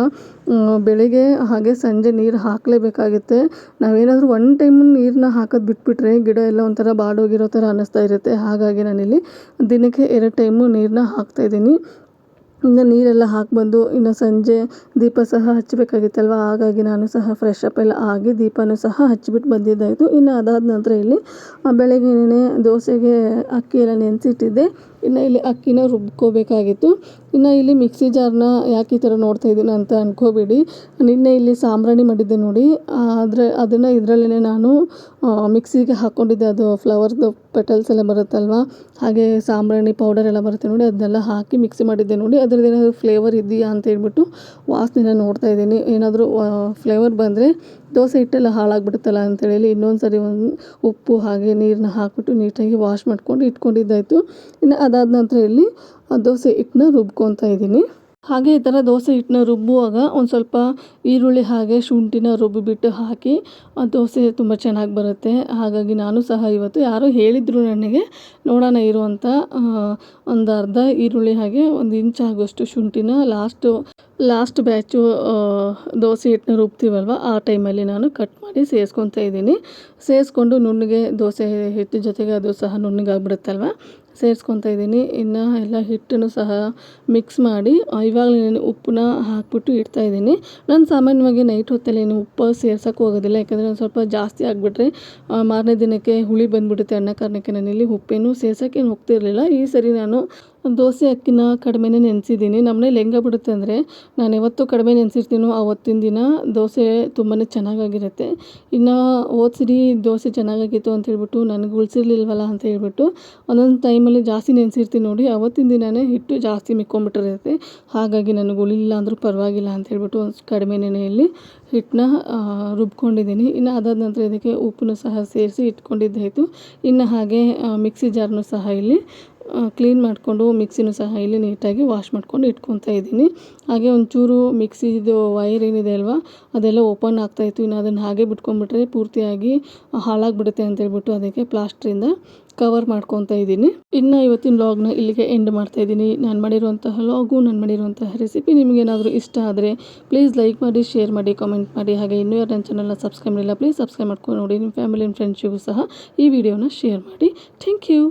Speaker 1: ಬೆಳಗ್ಗೆ ಹಾಗೆ ಸಂಜೆ ನೀರು ಹಾಕಲೇಬೇಕಾಗುತ್ತೆ. ನಾವೇನಾದರೂ ಒನ್ ಟೈಮ್ ನೀರನ್ನ ಹಾಕೋದು ಬಿಟ್ಬಿಟ್ರೆ ಗಿಡ ಎಲ್ಲ ಒಂಥರ ಬಾಡೋಗಿರೋ ಥರ ಅನ್ನಿಸ್ತಾ ಇರುತ್ತೆ. ಹಾಗಾಗಿ ನಾನಿಲ್ಲಿ ದಿನಕ್ಕೆ ಎರಡು ಟೈಮು ನೀರನ್ನ ಹಾಕ್ತಾಯಿದ್ದೀನಿ ಇನ್ನು ನೀರೆಲ್ಲ ಹಾಕಿಬಂದು ಇನ್ನು ಸಂಜೆ ದೀಪ ಸಹ ಹಚ್ಚಬೇಕಾಗಿತ್ತಲ್ವ ಹಾಗಾಗಿ ನಾನು ಸಹ ಫ್ರೆಶ್ ಅಪ್ ಎಲ್ಲ ಆಗಿ ದೀಪನೂ ಸಹ ಹಚ್ಚಿಬಿಟ್ಟು ಬಂದಿದ್ದಾಯಿತು. ಇನ್ನು ಅದಾದ ನಂತರ ಇಲ್ಲಿ ಬೆಳಗ್ಗೆನೇ ದೋಸೆಗೆ ಅಕ್ಕಿ ಎಲ್ಲ ನೆನೆಸಿಟ್ಟಿದ್ದೆ. ಇನ್ನು ಇಲ್ಲಿ ಅಕ್ಕಿನ ರುಬ್ಕೋಬೇಕಾಗಿತ್ತು. ಇನ್ನು ಇಲ್ಲಿ ಮಿಕ್ಸಿ ಜಾರ್ನ ಯಾಕೆ ಈ ಥರ ನೋಡ್ತಾ ಇದ್ದೀನಿ ಅಂತ ಅನ್ಕೋಬೇಡಿ. ನಿನ್ನೆ ಇಲ್ಲಿ ಸಾಂಬ್ರಾಣಿ ಮಾಡಿದ್ದೆ ನೋಡಿ. ಆದರೆ ಅದನ್ನು ಇದರಲ್ಲೇ ನಾನು ಮಿಕ್ಸಿಗೆ ಹಾಕ್ಕೊಂಡಿದ್ದೆ ಅದು ಫ್ಲವರ್ದು ಪೆಟಲ್ಸ್ ಎಲ್ಲ ಬರುತ್ತಲ್ವ? ಹಾಗೆ ಸಾಂಬ್ರಾಣಿ ಪೌಡರ್ ಎಲ್ಲ ಬರುತ್ತೆ ನೋಡಿ. ಅದನ್ನೆಲ್ಲ ಹಾಕಿ ಮಿಕ್ಸಿ ಮಾಡಿದ್ದೆ ನೋಡಿ. ಅದ್ರದ್ದು ಏನಾದರೂ ಫ್ಲೇವರ್ ಇದೆಯಾ ಅಂತ ಹೇಳ್ಬಿಟ್ಟು ವಾಸನೆನ ನೋಡ್ತಾ ಇದ್ದೀನಿ ಏನಾದರೂ ಫ್ಲೇವರ್ ಬಂದರೆ ದೋಸೆ ಹಿಟ್ಟೆಲ್ಲ ಹಾಳಾಗ್ಬಿಡುತ್ತಲ್ಲ ಅಂತೇಳಿ ಇನ್ನೊಂದು ಸರಿ ಒಂದು ಉಪ್ಪು ಹಾಗೆ ನೀರನ್ನ ಹಾಕಿಬಿಟ್ಟು ನೀಟಾಗಿ ವಾಶ್ ಮಾಡ್ಕೊಂಡು ಇಟ್ಕೊಂಡಿದ್ದಾಯಿತು. ಇನ್ನು ಅದಾದ ನಂತರ ಇಲ್ಲಿ ದೋಸೆ ಹಿಟ್ಟನ್ನ ರುಬ್ಕೊತಾ ಇದ್ದೀನಿ. ಹಾಗೆ ಈ ಥರ ದೋಸೆ ಹಿಟ್ಟನ್ನ ರುಬ್ಬುವಾಗ ಒಂದು ಸ್ವಲ್ಪ ಈರುಳ್ಳಿ ಹಾಗೆ ಶುಂಠಿನ ರುಬ್ಬಿಬಿಟ್ಟು ಹಾಕಿ ಆ ದೋಸೆ ತುಂಬ ಚೆನ್ನಾಗಿ ಬರುತ್ತೆ. ಹಾಗಾಗಿ ನಾನು ಸಹ ಇವತ್ತು ಯಾರೋ ಹೇಳಿದರು ನನಗೆ, ನೋಡೋಣ ಇರುವಂಥ ಒಂದು ಅರ್ಧ ಈರುಳ್ಳಿ ಹಾಗೆ ಒಂದು ಇಂಚ್ ಆಗೋಷ್ಟು ಶುಂಠಿನ ಲಾಸ್ಟು ಲಾಸ್ಟ್ ಬ್ಯಾಚು ದೋಸೆ ಹಿಟ್ಟನ್ನ ರುಬ್ತೀವಲ್ವ? ಆ ಟೈಮಲ್ಲಿ ನಾನು ಕಟ್ ಮಾಡಿ ಸೇರಿಸ್ಕೊತಾ ಇದ್ದೀನಿ. ಸೇರಿಸ್ಕೊಂಡು ನುಣ್ಣಗೆ ದೋಸೆ ಹಿಟ್ಟು ಜೊತೆಗೆ ಅದು ಸಹ ನುಣ್ಣಗಾಗ್ಬಿಡುತ್ತಲ್ವ? ಸೇರಿಸ್ಕೊತಾ ಇದ್ದೀನಿ. ಇನ್ನು ಎಲ್ಲ ಹಿಟ್ಟನ್ನು ಸಹ ಮಿಕ್ಸ್ ಮಾಡಿ ಇವಾಗಲೇ ಉಪ್ಪನ್ನ ಹಾಕ್ಬಿಟ್ಟು ಇಡ್ತಾಯಿದ್ದೀನಿ ನಾನು ಸಾಮಾನ್ಯವಾಗಿ ನೈಟ್ ಹೊತ್ತಲ್ಲಿ ಏನು ಉಪ್ಪು ಸೇರ್ಸೋಕ್ಕೆ ಹೋಗೋದಿಲ್ಲ. ಯಾಕಂದರೆ ಒಂದು ಸ್ವಲ್ಪ ಜಾಸ್ತಿ ಆಗಿಬಿಟ್ರೆ ಮಾರನೇ ದಿನಕ್ಕೆ ಹುಳಿ ಬಂದುಬಿಡುತ್ತೆ ಅನ್ನ ಕಾರಣಕ್ಕೆ ನಾನಿಲ್ಲಿ ಉಪ್ಪೇನು ಸೇರ್ಸೋಕ್ಕೇನು ಹೋಗ್ತಿರಲಿಲ್ಲ. ಈ ಸರಿ ನಾನು ದೋಸೆ ಅಕ್ಕಿನ ಕಡಿಮೆನೇ ನೆನೆಸಿದ್ದೀನಿ. ನಮ್ಮನೇಲಿ ಹೆಂಗೆ ಬಿಡುತ್ತೆ ಅಂದರೆ ನಾನು ಯಾವತ್ತೂ ಕಡಿಮೆ ನೆನೆಸಿರ್ತೀನೋ ಆವತ್ತಿನ ದಿನ ದೋಸೆ ತುಂಬಾ ಚೆನ್ನಾಗಾಗಿರುತ್ತೆ. ಇನ್ನು ಓದ್ಸಿರಿ ಸರಿ ದೋಸೆ ಚೆನ್ನಾಗಾಗಿತ್ತು ಅಂತ ಹೇಳ್ಬಿಟ್ಟು ನನಗೆ ಉಳಿಸಿರ್ಲಿಲ್ವಲ್ಲ ಅಂತ ಹೇಳ್ಬಿಟ್ಟು ಒಂದೊಂದು ಟೈಮಲ್ಲಿ ಜಾಸ್ತಿ ನೆನೆಸಿರ್ತೀನಿ ನೋಡಿ, ಅವತ್ತಿನ ದಿನವೇ ಹಿಟ್ಟು ಜಾಸ್ತಿ ಮಿಕ್ಕೊಂಬಿಟ್ಟಿರುತ್ತೆ. ಹಾಗಾಗಿ ನನಗೆ ಉಳಿಲಿಲ್ಲ ಅಂದರೂ ಪರವಾಗಿಲ್ಲ ಅಂತ ಹೇಳ್ಬಿಟ್ಟು ಒಂದು ಕಡಿಮೆ ನೆನೆಯಲ್ಲಿ ಹಿಟ್ಟನ್ನ ರುಬ್ಕೊಂಡಿದ್ದೀನಿ. ಇನ್ನು ಅದಾದ ನಂತರ ಇದಕ್ಕೆ ಉಪ್ಪನ್ನು ಸಹ ಸೇರಿಸಿ ಇಟ್ಕೊಂಡಿದ್ದಾಯಿತು. ಇನ್ನು ಹಾಗೆ ಮಿಕ್ಸಿ ಜಾರ್ನು ಸಹ ಇಲ್ಲಿ ಕ್ಲೀನ್ ಮಾಡಿಕೊಂಡು ಮಿಕ್ಸಿನೂ ಸಹ ಇಲ್ಲಿ ನೀಟಾಗಿ ವಾಶ್ ಮಾಡ್ಕೊಂಡು ಇಟ್ಕೊತಾ ಇದ್ದೀನಿ. ಹಾಗೆ ಒಂಚೂರು ಮಿಕ್ಸಿದು ವೈರ್ ಏನಿದೆ ಅಲ್ವಾ, ಅದೆಲ್ಲ ಓಪನ್ ಆಗ್ತಾಯಿತ್ತು ಇನ್ನು ಅದನ್ನು ಹಾಗೆ ಬಿಟ್ಕೊಂಡ್ಬಿಟ್ರೆ ಪೂರ್ತಿಯಾಗಿ ಹಾಳಾಗಿಬಿಡುತ್ತೆ ಅಂತೇಳ್ಬಿಟ್ಟು ಅದಕ್ಕೆ ಪ್ಲಾಸ್ಟ್ರಿಂದ ಕವರ್ ಮಾಡ್ಕೊತಾ ಇದ್ದೀನಿ. ಇನ್ನು ಇವತ್ತಿನ ಲಾಗ್ನ ಇಲ್ಲಿಗೆ ಎಂಡ್ ಮಾಡ್ತಾ ಇದ್ದೀನಿ. ನಾನು ಮಾಡಿರುವಂತಹ ಲಾಗು ನಾನು ಮಾಡಿರುವಂತಹ ರೆಸಿಪಿ ನಿಮಗೇನಾದರೂ ಇಷ್ಟ ಆದರೆ ಪ್ಲೀಸ್ ಲೈಕ್ ಮಾಡಿ ಶೇರ್ ಮಾಡಿ ಕಾಮೆಂಟ್ ಮಾಡಿ. ಹಾಗೆ ಇನ್ನೂ ಯಾರು ನನ್ನ ಚಾನಲ್ನ ಸಬ್ಸ್ಕ್ರೈಬ್ ಮಾಡಿಲ್ಲ ಪ್ಲೀಸ್ ಸಬ್ಸ್ಕ್ರೈಬ್ ಮಾಡ್ಕೊಂಡು ನೋಡಿ. ನಿಮ್ಮ ಫ್ಯಾಮಿಲಿ ಆ್ಯಂಡ್ ಫ್ರೆಂಡ್ಸಿಗೂ ಸಹ ಈ ವಿಡಿಯೋನ ಶೇರ್ ಮಾಡಿ. Thank you